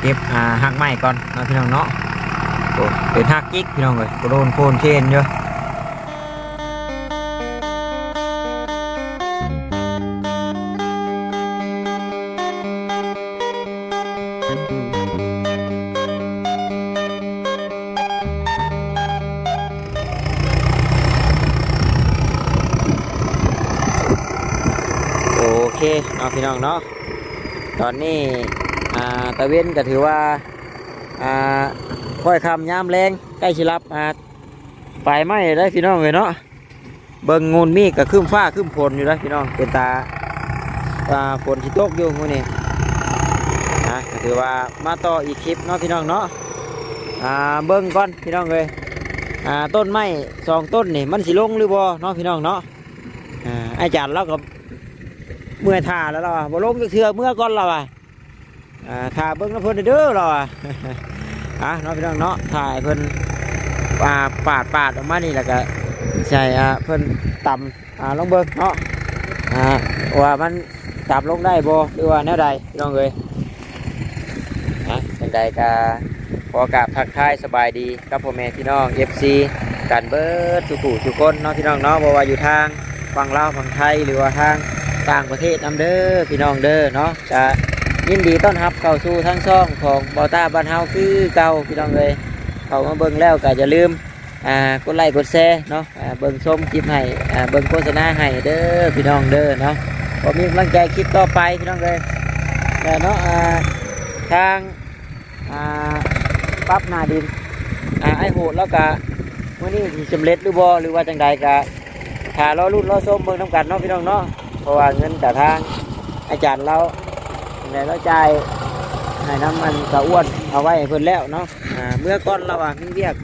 เก็บอ่าหักไม้ก่อนนะพี่น้องเนาะเป็นหักจิกพี่น้องเลยโดนโคนเชนเยอะโอเคเนาะพี่น้องเนาะตอนนี้ อ่าตะเวนก็ถือว่าอ่าค่อยคำยามแรงใกล้ชิรับอ่าไปไหมได้พี่น้องเลยเนาะเบิ่งงูนมีก็ขึ้นฟ้าขึ้นฝนอยู่แล้วพี่น้องเป็นตาตาฝนที่ตกอยู่มื้อนี้นะถือว่ามาต่ออีกคลิปเนาะพี่น้องเนาะอ่าเบิ่งก่อนพี่น้องเลยอ่าต้นไม้สองต้นนี่มันสิลงหรือบ่เนาะพี่น้องเนาะอ่าอาจารย์เราก็เมื่อท่าแล้วเราบ่ลงจักเทือเมื่อก่อนเราอะ อ่าเบิ่งน้ำเพิ่นเด้อเราอะอะเนาะพี่น้องเนาะถ่ายเพิ่นอ่าปาดปาดออกมานี่แล้วก็ใช่อ่าเพิ่นต่ำอ่าลองเบิ่งเนาะอ่าว่ามันต่ำลงได้บ่หรือว่าแนวใดพี่น้องเอ้ยอะเป็นใดก็ขอกราบทักทายสบายดีกับพ่อแม่พี่น้อง FC กันเบิดทุกผู้ทุคนเนาะพี่น้องเนาะบ่ว่าอยู่ทางฝั่งลาวฝั่งไทยหรือว่าทางต่างประเทศนำเด้อพี่น้องเด้อเนาะจะ ยินดีต้อนรับเข้าสู่ทั้งช่องของบอต้าบ้านเฮาคือเก่าพี่น้องเลยเข้ามาเบิ่งแล้วก็อย่าลืมอ่ากดไลค์กดแชร์เนาะอ่าเบิ่งชมคลิปให้อ่าเบิ่งโฆษณาให้เด้อพี่น้องเด้อเนาะผมมีกำลังใจคลิปต่อไปพี่น้องเลยแต่เนาะอ่าทางอ่าปรั๊บหนาดินอ่าไอโหดแล้วก็วันนี้สิสำเร็จหรือบ่หรือว่าจังใดก็ถ้ารอรุ่นรอชมเบิ่งน้ำกันเนาะพี่น้องเนาะเพราะว่าเงินแต่ทางอาจารย์เรา ในเราจ่ายให้น้ำมันกระอ้วนเอาไว้เพิ่นแล้วเนาะเมื่อก่อนเราอะมีเรียก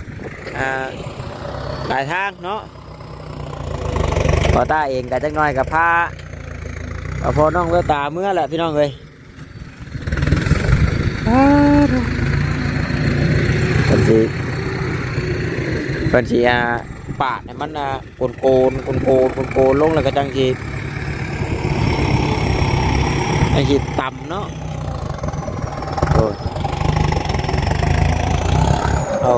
หลายทางเนาะพอตาเองกับจักน่อยกับพาเอาพอน้องเวตาเมื่อแหละพี่น้องเลยเพิ่นสิเพิ่นสิอ่าปาดให้มันอ่าโกนโกนโกนโกนโกนโกนลงแล้วก็จังสิ ไอ้หิดต่ำเนาะโอ้ยโอ้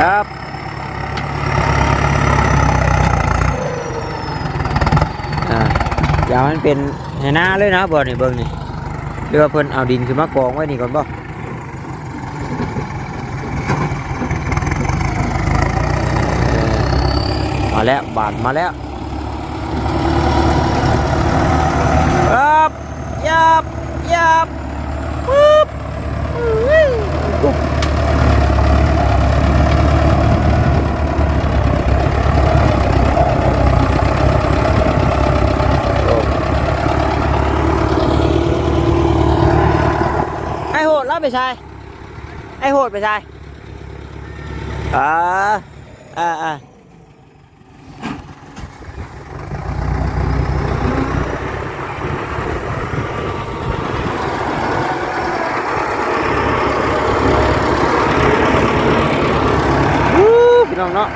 ครับอ่าอย่ามันเป็นให้หน้าเลยนะบ่นี่เบิ่งนี่ รือว่าเพิ่นเอาดินขึ้นมากองไว้นี่ก่อนบ่มาแล้วบาดมาแล้วยับยับยับปุ๊บอุ้ยปุ๊บโอ้ ไอโหดรับไปชายไอโหดไปชายอ่าอ่าอ่าวู้พี่น้องเนาะ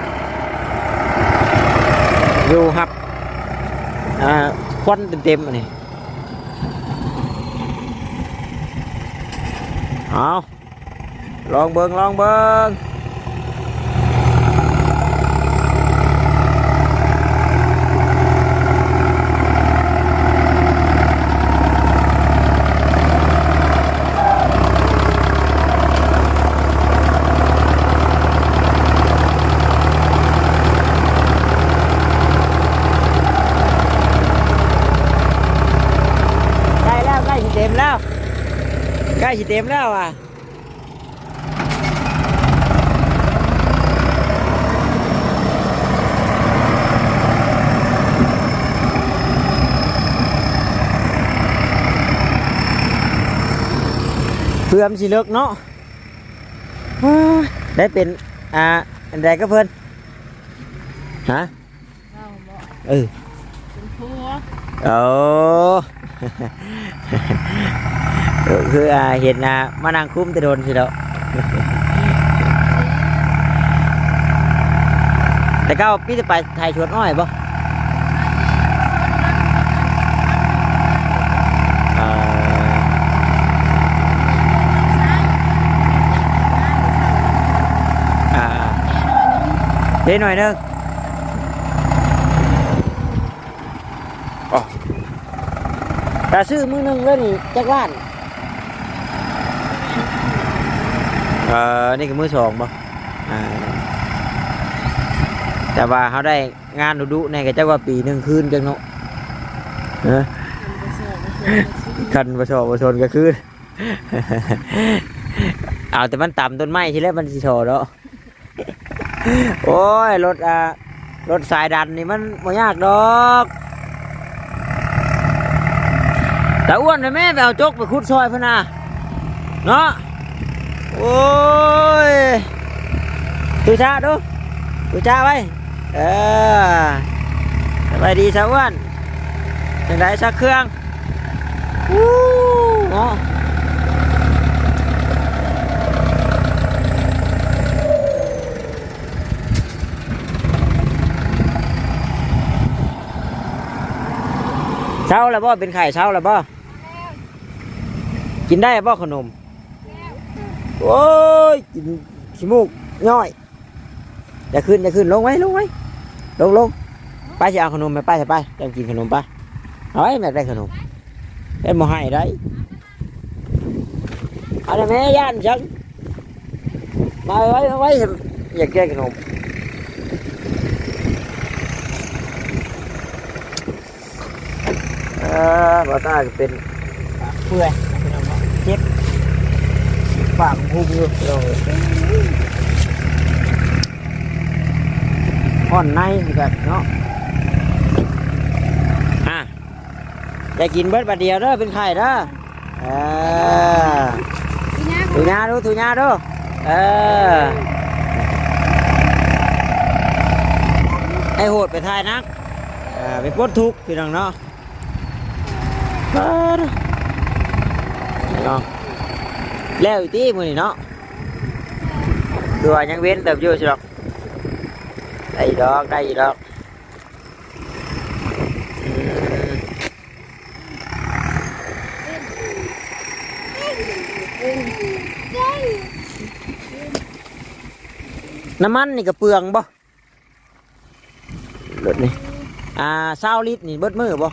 อยู่ครับอ่าควันเต็มๆอันนี้ เอาลองเบิงลองเบิงใกล้แล้วใกล้สิเต็มแล้ว ใกล้สิเต็มแล้วอะเพื่อมนสิเลิกเนาะโอ้ยได้เป็นอ่าอันใดก็เพิ่นฮะเอาบ่เออเป็นผัวโอ้เออ คืออ่าเห็นอ่มานางคุ้มแต่โดนสิเนาะแต่ก็พี่จะไปไทยชวน้อยบ่เดี๋หน่อยนึงอ๋อแต่ซื้อมือนึงเล่นจักรล้าน ออนี่คือมือสองบ่อ่าแต่ว่าเขาได้งานดุๆในก็จะว่าปีหนึ่งคืนจังเนาะเออคันประชอประชนก็คืนเอาแต่มันต่ำต้นไม้ที่แรกมันสิโชเนาะโอ้ยรถอ่ารถสายดันนี่มันไม่ยากดอกแต่อ้วนไปแม่ไปเอาจกไปคุดซอยพนาเนาะ โอ้ยตูชาดูตูชาไว้เออสบายดีสาวอ้วนจังไดสักเครื่องวู้เนาะเช้าแล้วบ่เป็นไข่เช้าแล้วบ่กินได้บ่ขนม โอ้ยกินขี้มูกย่อยอย่าขึ้นอย่าขึ้นลงไว้ลงไว้ลงลงไปจะเอาขนมไปไปไปจะกินขนมไปเอาไว้แม่ได้ขนมเป็มให้ได้อะไรแม่ย่านจังมาไว้ไว้อยากแก้ขนมเออบาต้าจะเป็นเพื่อยเป็นอะไรเจ็บ ปากพูดอยู่เลยอ่อนในแบบเนาะอะจะกินเบิดบาดเดียวเด้อเป็นไข่เด้อเออถูญาดูถูญาดูเออไอโหดไปทายนักเออไปปลดทุกข์พี่น้องเนาะเออพี่น้อง แล้วอีกทีมือนี่เนาะตัวยังเว้นเติบอยู่สิหรอกได้อีกดอกได้อีกดอกอืมน้ำมันนี่ก็เปลืองบ่รถนี่อ่าเศร้าลิตรนี่เบิดมือบ่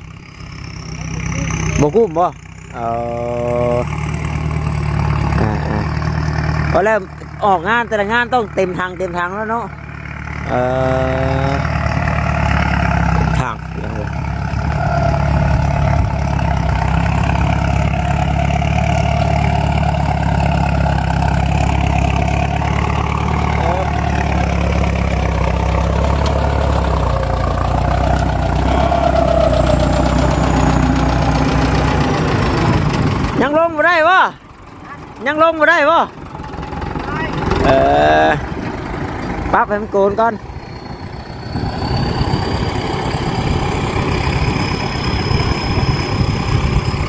บ่กุ้มบ่เอออ่าอ่า พอแล้วออกงานแต่ละงานต้องเต็มทางเต็มทางแล้วเนาะเอ่อทางเดี๋ยวเลยยังลงมาได้วะยังลงมาได้ปะเอปั๊บให้มันโกนก่อน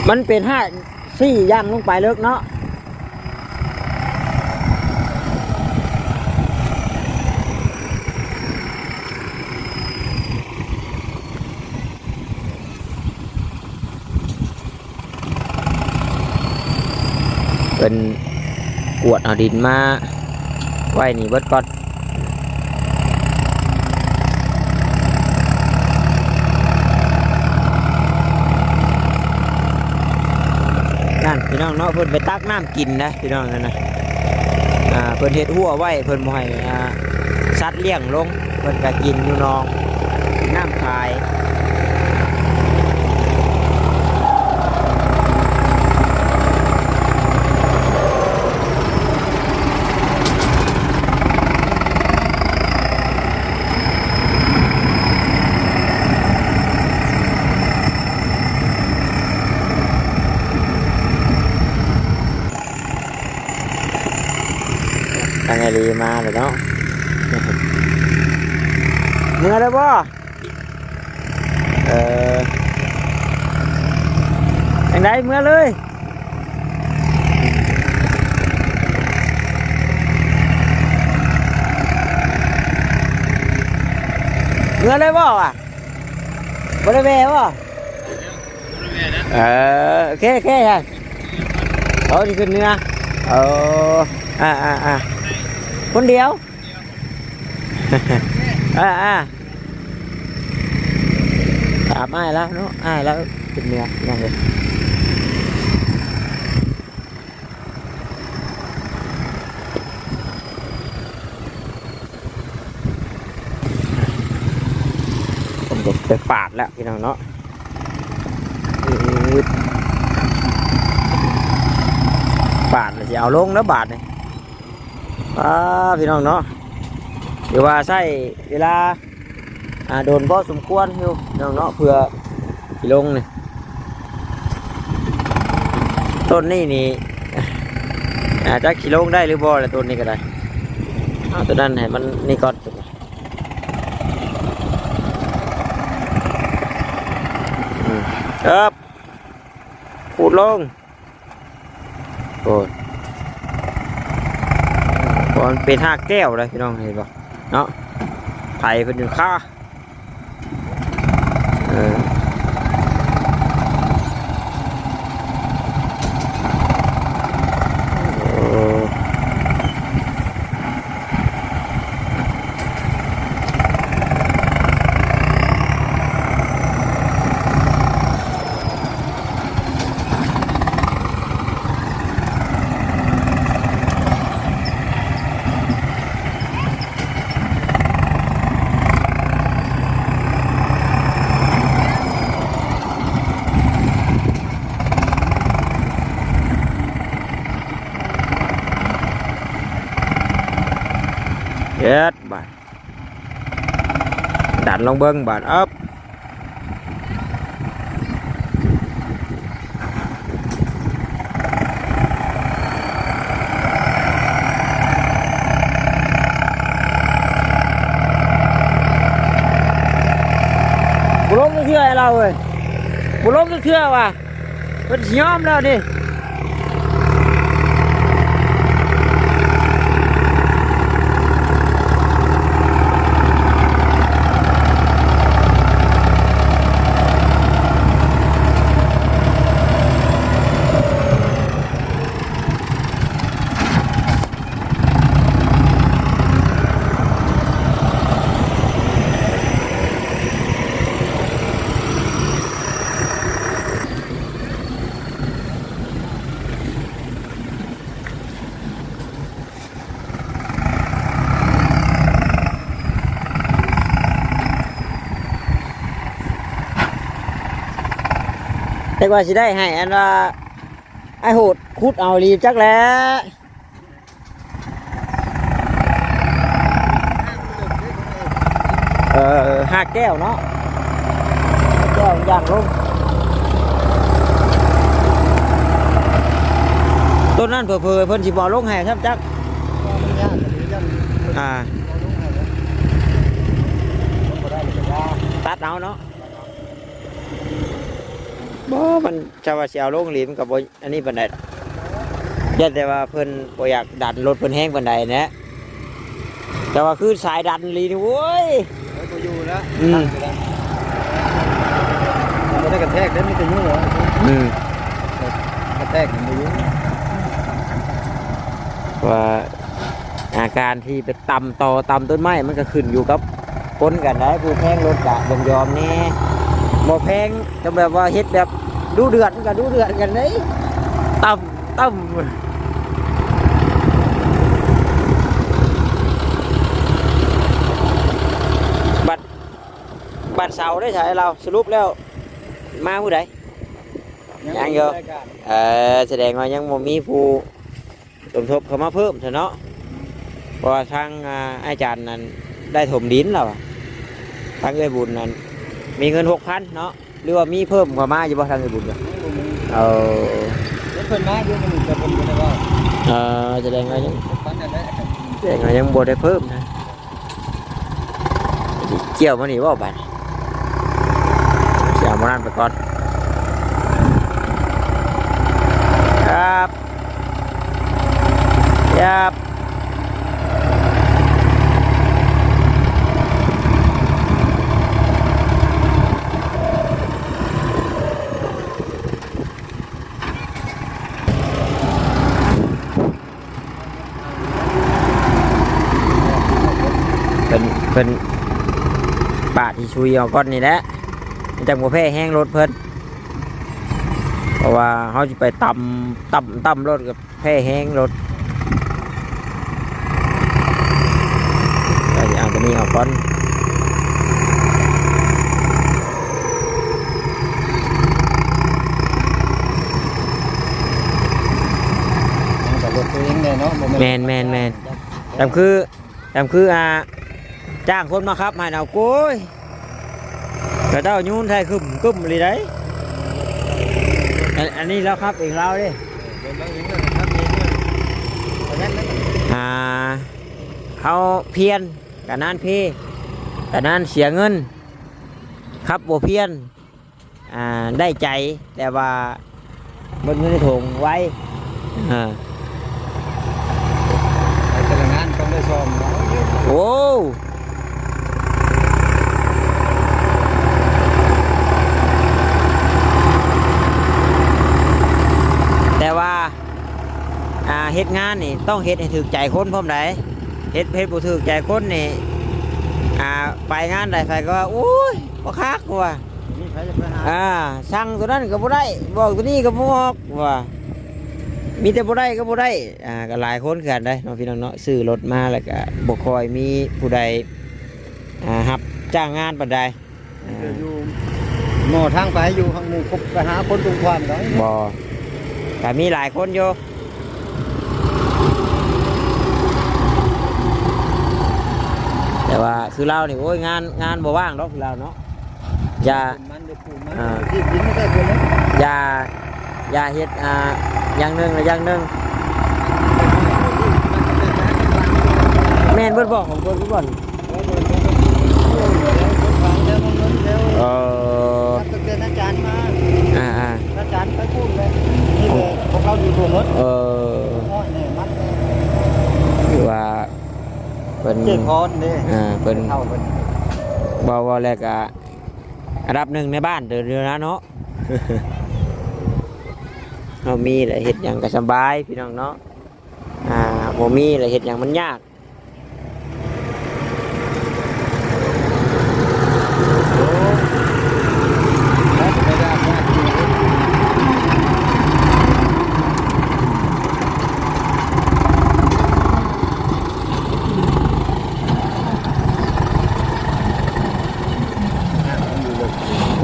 มันเป็นห้าสี่ย่างลงไปเลิกเนาะเป็นกวดเอาดินมา ไว้นี่เบิดก่อนนั่นพี่น้องเนาะเพิ่นไปตักน้ำกินนะพี่น้องนั่นนะอ่าเพิ่นเฮ็ดหัวไว้เพิ่นบ่ให้อ่าสัตว์เลี้ยงลงเพิ่นก็กินอยู่นองน้ำขาย ทางไงดีมา เลยเนาะเมื่อได้บ่เออทางใดเมื่อเลยเงินเลยบ่อะบริเวณบ่เออโอเคโอเคฮะโอ้ที่ขึ้นเนื้อเอออ่าอ่าอ่า คนเดียวอ่าอ่าถามอ้ายแล้วเนาะอ้ายแล้วขึ้นเนื้อยังเลยผมจะไปปาดแล้วพี่น้องเนาะอืดปาดเลยจะเอาลงแล้วบาดนี่ อ่าพี่น้องเนาะเดี๋ยวว่าใช้เวลาอ่าโดนพอสมควรอยู่น้องเนาะเพื่อสิลงนี่ต้นนี่นี่อาจจะขี่ลงได้หรือบ่แหละต้นนี้ก็ได้เอาตัวนั้นให้มันนี่ก่อนครับขูดลงโอ้ มันเป็นห้าแก้วเลยพี่น้องเห็นปะเนาะไผ่เป็นอยู่ค่า ดันลงเบิ้งบาทอัพบุล้มก็เชื่อเราเว้ยบุล้มก็เชื่อว่ะเป็นสิยอมแล้วดิ แต่ว่าสิได้ให้อันว่าไอโหดคุดเอารีบจักแล้วเออหาแก้วเนาะแก้วอย่างลงต้นนั้นเผื่อเพิ่นสิบ่ลงแห่ครับจักอ่าตัดเอาเนาะ บ่มันจะว่าสิเอาลงหลีมันกับบ่อันนี้ปานใดดอกยันแต่ว่าเพิ่นบ่อยากดันรถเพิ่นแห้งปานใดนะแต่ว่าคือสายดันหลีนี่โว้ยเฮ้ยกูอยู่แล้วอืมมันบ่ได้กระแทกได้ไม่แต่ยุ่งเหรออืมกระแทกมันบ่ยุ่งว่าอาการที่ไปตำตอตำต้นไม้มันก็ขึ้นอยู่กับคนกันได้ผู้แพงรถกะยอมยอมๆแน่ บ่แพงก็แบบว่าเฮ็ดแบบดูเดือดมันก็ดูเดือดกันเลยตำตำบัตรบัตรเสาได้ใช้เราสรุปแล้วมาผู้ใดยังอยู่เออแสดงว่ายังบ่มีผู้สมทบเข้ามาเพิ่มเถอะเนาะเพราะว่าทางอ่าอาจารย์นั้นได้ถมดินแล้วอะทางเอ้ยบุญนั้น มีเงินหกพันเนาะหรือว่ามีเพิ่มเข้ามาอยู่บ่ทางเอ้ยบุญก็เอาเพิ่นมาอยู่มันจะผมก็ได้ว่าเออแสดงว่ายังปันนั่นแหละแสดงว่ายังบ่ได้เพิ่มนะสิเกี่ยวมานี่บ่บัดเกี่ยวมานั่นไปก่อนครับครับ เพิ่น ปาดที่ชุยเอาก้อนนี่แหละมันจังบ่แพ้แห้งรถเพิ่นเพราะว่าเขาจะไปต่ำต่ำต่ำรถกับแพ้แห้งรถก็จะเอาตัวนี้เอาก้อนมันกับรถตัวเองเนี่ยเนาะบ่แมนแมนแมนจำคือจำคืออ่าจ้างคนมาครับให้เอาโก้ย กระเจ้ายูนไทยคึมกึ้มเลยได้อันอันนี้แล้วครับเองเราดิเป็นเราเองนะครับเองเนี่ยเพราะฉะนั้นอ่าเขาเพียนกับนั่นพี่กับนั่นเสียเงิน ครับโบเพียนอ่าได้ใจแต่ว่าบนเงินในถุงไว้อ่าแต่ละงานต้องได้ซ้อมเนาะโอ้แต่ว่าอ่า เฮ็ดงานนี่ต้องเฮ็ดให้ถูกใจคนพร้อมไดเฮ็ดเฮ็ดบ่ถูกใจคนนี่อ่าไปงานใดไปก็ว่าโอ้ยบ่คักว่ามีใครจะไปหาอ่าสั่งตัวนั้นก็บ่ได้บอกตัวนี้ก็บ่ออกว่ามีแต่บ่ได้ก็บ่ได้อ่าก็หลายคนคือกันได้เนาะพี่น้องเนาะซื้อรถมาแล้วก็บ่ค่อยมีผู้ใดอ่ารับจ้างงานปานใดอ่าเดี๋ยวอยู่หม้อทางไปอยู่ทางหมู่คบไปหาคนตรงความได้บ่ก็มีหลายคนอยู่แต่ว่า คือเรานี่โอ้ยงานงานบ่ว่างดอกคือเราเนาะอย่า มันได้ปลูกมันอ่า ที่ดินไม่ได้คนนั้นอย่าอย่าเฮ็ดอ่าอย่างหนึ่งหรืออย่างหนึ่งแม่นเบิดบอกของเบิดเบิดบ่อนเออตั้งแต่อาจารย์มาอ่าอ่า อาจารย์ไปพูดเลยนี่เลยพวกเขาอยู่รวมรถเออ น้อยเนี่ยมัดเนี่ย คือว่า เป็นเจ็ดพรเด้อ่าเป็นเท่าเป็นบ่บ่แล้วก็อันดับหนึ่งในบ้านเดือนเดียวนะเนาะ เรามีแหละเฮ็ดหยังก็สบายพี่น้องเนาะ อ่าบ่มีแหละเฮ็ดหยังมันยาก แล้วไม่ได้ว่าที่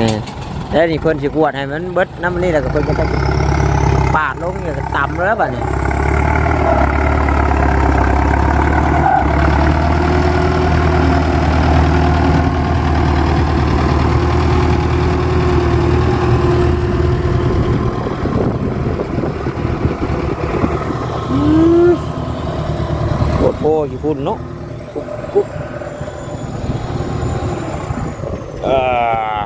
นี่ แล้วนี่เพิ่นสิกวดให้มันเบิดน้ำนี่แล้วก็เพิ่นก็จะปาดลงอย่างต่ำแล้วบัดนี้โคตรโพอยู่พุ่นเนาะกุ๊บกุ๊บอ่อ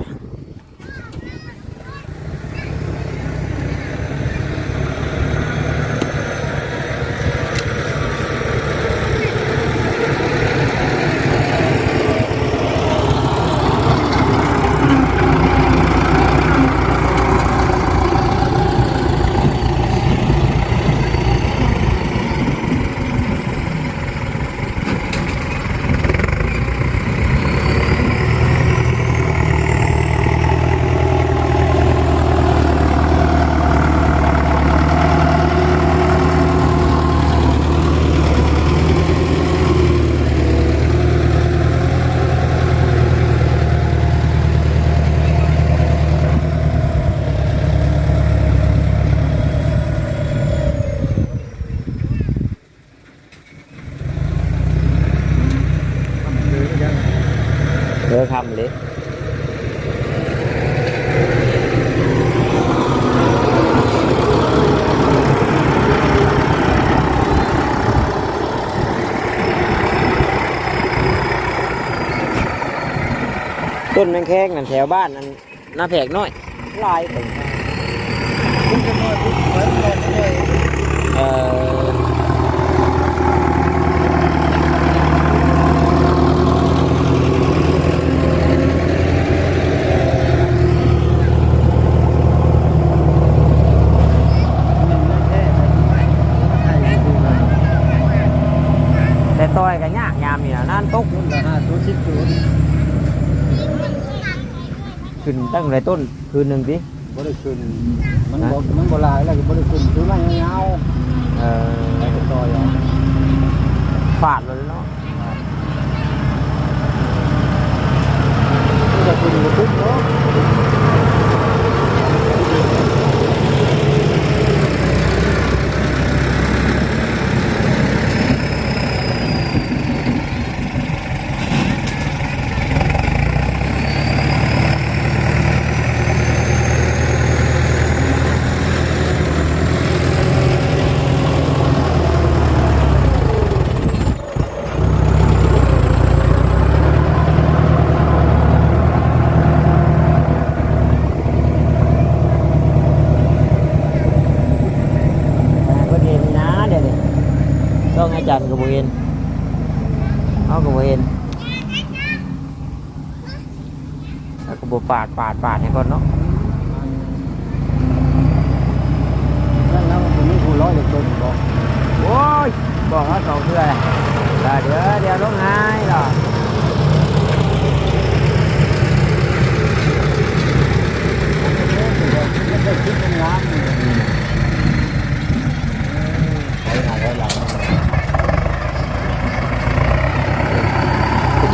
แมงแข้งนั่นแถวบ้านนั่นหน้าแผกน้อยลายไปคุณจะมาพูดเหมือนกันเลยเอ่อแต่ตอน อยกันยากยามนี่นะนั่นตก ขึ้นละห้าจุดสิบจุด ขึ้นตั้งแต่ต้นคืนหนึ่งสิบ่ได้ขึ้นมันบ่มันบ่หลายแล้วก็บ่ได้ขึ้นคือมันยาวเอๆไปอต่อยเอาฟาดเลยเนาะที่จะขึ้นก็ขึ้นเนาะ ก็เห็นนะเดี๋ยวนี้ ต้องอาจารย์กับเห็นเอากับเห็นแล้วก็บปาดปาดปาดให้ก่อนเนาะ นั่นแล้วมันมีผู้ร้อ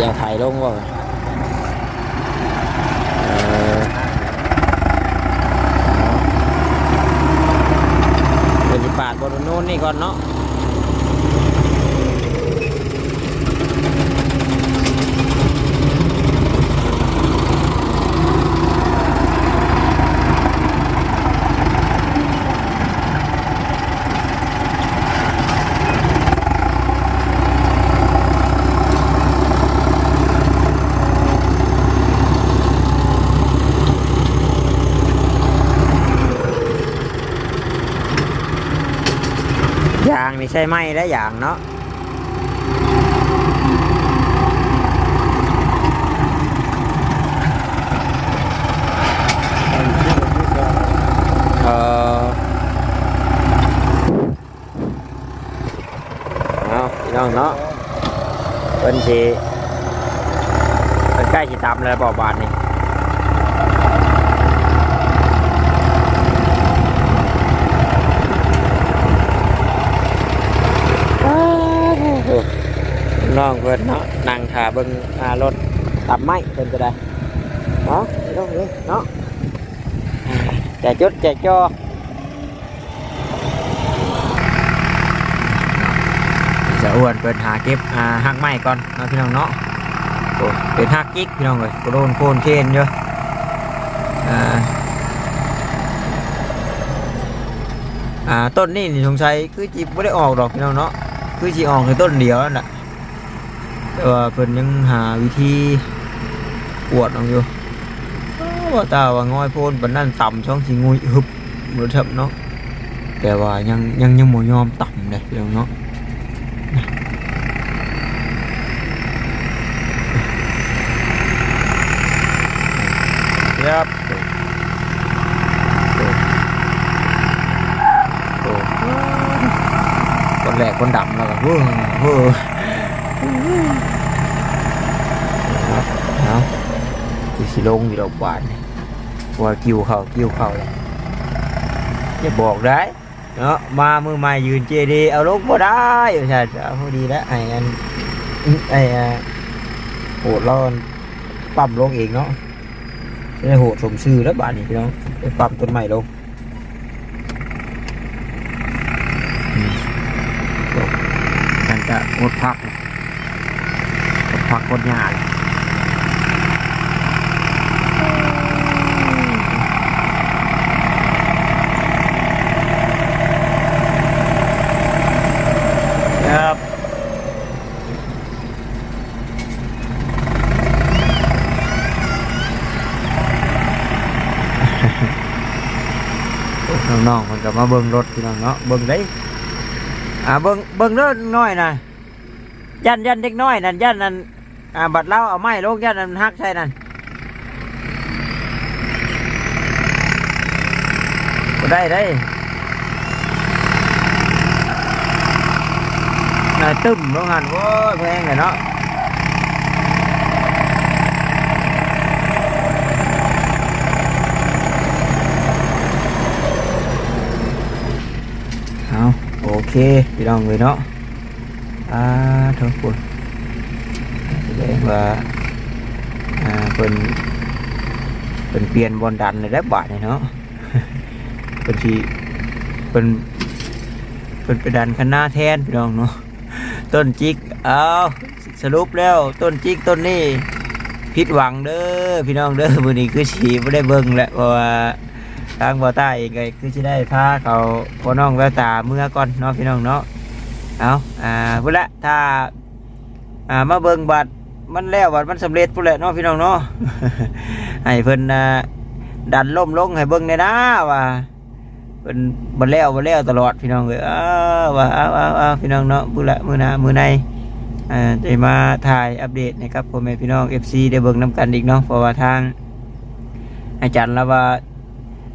ยจะจมบ่โอ้ยบอกเขาสองเทื่อเลยเดี๋ยวเดี๋ยวลงหายหรอมันได้คิดเป็นล้านนี่ไปหาได้หลังจะถ่ายลงว่าเออเป็นปาดบนนู้นนี่ก่อนเนาะ ยางนี่ใช่ไหมได้ยางเนาะเออเอาพี่น้องเนาะเป็นสีเป็นใกล้สิตามเลยบอกบาน น้องเพิ่นเนาะนั่งขาเบิ่งอารถตับไม้เพิ่นก็ได้เนาะไม่ต้องเลยเนาะแจกจุดแจกจอจะอ้วนเปิดหาเก็บอ่าหักไม้ก่อนเนาะพี่น้องเนาะเป็นหักจิกพี่น้องเลยโดนโคนเชนเยอะอ่าต้นนี่นี่สงสัยคือจีบไม่ได้ออกดอกพี่น้องเนาะคือสิออกในต้นเดียวนั่นแหละ แต่ว่าเพิ่นยังหาวิธีปวดเออกอยู่อ้าวว่าตาว่าง้อยโพนบันนั่นต่ำช่องสิงุยฮึบบ่ทับเนาะแต่ว่ายังยังยังบ่ยอมต่ำเลยพี่น้องเนาะครับโอ้โอ้คนแรกคนดำแล้วก็เฮ้อเฮ้อ ครับเอาคือสิลงอยู่ดอกบานว่ากิ้วเขากิ้วเขาเลยอย่าบอกได้เนาะมามือใหม่ยืนเจดีเอาลงบ่ได้ใช่เอาพอดีแล้วไอ้อันไอ้อ่าโหดเราปั๊มลงเองเนาะจะได้โหดสมชื่อแล้วบ้านนี้พี่น้องไปปั๊มต้นใหม่ลงมันจะงดพักนะ งดพักงดหยาเลยครับน้องๆมันก็มาเบิ่งรถพี่น้องเนาะเบิ่งได้อ่าเบิ่งเบิ่งเด้อน้อยนะยันยันเด็กน้อยนั่นยันนั่น อ่าบัดเล่าเอาไม้ลงยันนั่นฮักใช่นั่นก็ได้ได้เออตึ้มลงหันโว้ยแพงเลยเนาะเอาโอเคพี่น้องเลยเนาะอ่าทุกคนแสด ว่าอ่าเป็นเป็นเปลี่ยนบอลดันเลยได้บาทเลยเนาะเป็นที่เป็นเป็นไปดันคณะแทนพี่น้องเนาะต้นจิกเอาสรุปแล้วต้นจิกต้นนี้ผิดหวังเด้อพี่น้องเด้อมื้อนี้คือสีไม่ได้เบิ่งแหละเพราะว่าทางบ่อใต้เองก็คือสิได้พาเขาพ่อน้องแววตาเมื่อก่อนเนาะพี่น้องเนาะเอาอ่าพุ่นละถ้าอ่ามาเบิ่งบัตร มันแล้วบัตรมันสำเร็จพุ่นแหละเนาะพี่น้องเนาะ ให้เพิ่นอ่าดันล่มลงให้เบิ่งได้นะว่าเป็นบ่แล้วบ่แล้วตลอดพี่น้องเอ้ยอ้าวว่าอ้าวอ้าวอ้าวพี่น้องเนาะพุ่นละมื้อหน้ามื้อในอ่าจะมาถ่ายอัปเดตให้กับพ่อแม่พี่น้อง FC ได้เบิ่งนํกันอีกเนาะเพราะว่าทาง อาจารย์แล้วว่า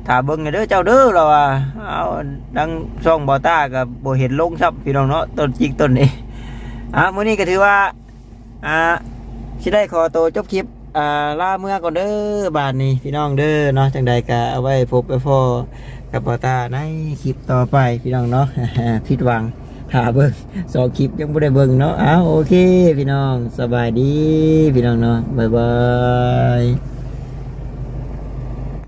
ถ้าเบิ่งให้เด้อเจ้าเด้อเราว่าเอาดังช่องบอต้ากับบ่เห็นลงซับพี่น้องเนาะต้นจิกต้นนี้อะมื้อนี้ก็ถือว่าอ่า สิได้ขอตัวจบคลิปอ่าล่าเมื่อก่อนเด้อบานนี้พี่น้องเด้อเนาะจังใดก็เอาไว้พบไปพอกับบอต้าในคลิปต่อไปพี่น้องเนาะผิดหวังถ่าเบิ้งสองคลิปยังไม่ได้เบิ้งเนาะอ้าวโอเค พี่น้องสบายดีพี่น้องเนาะบ๊ายบาย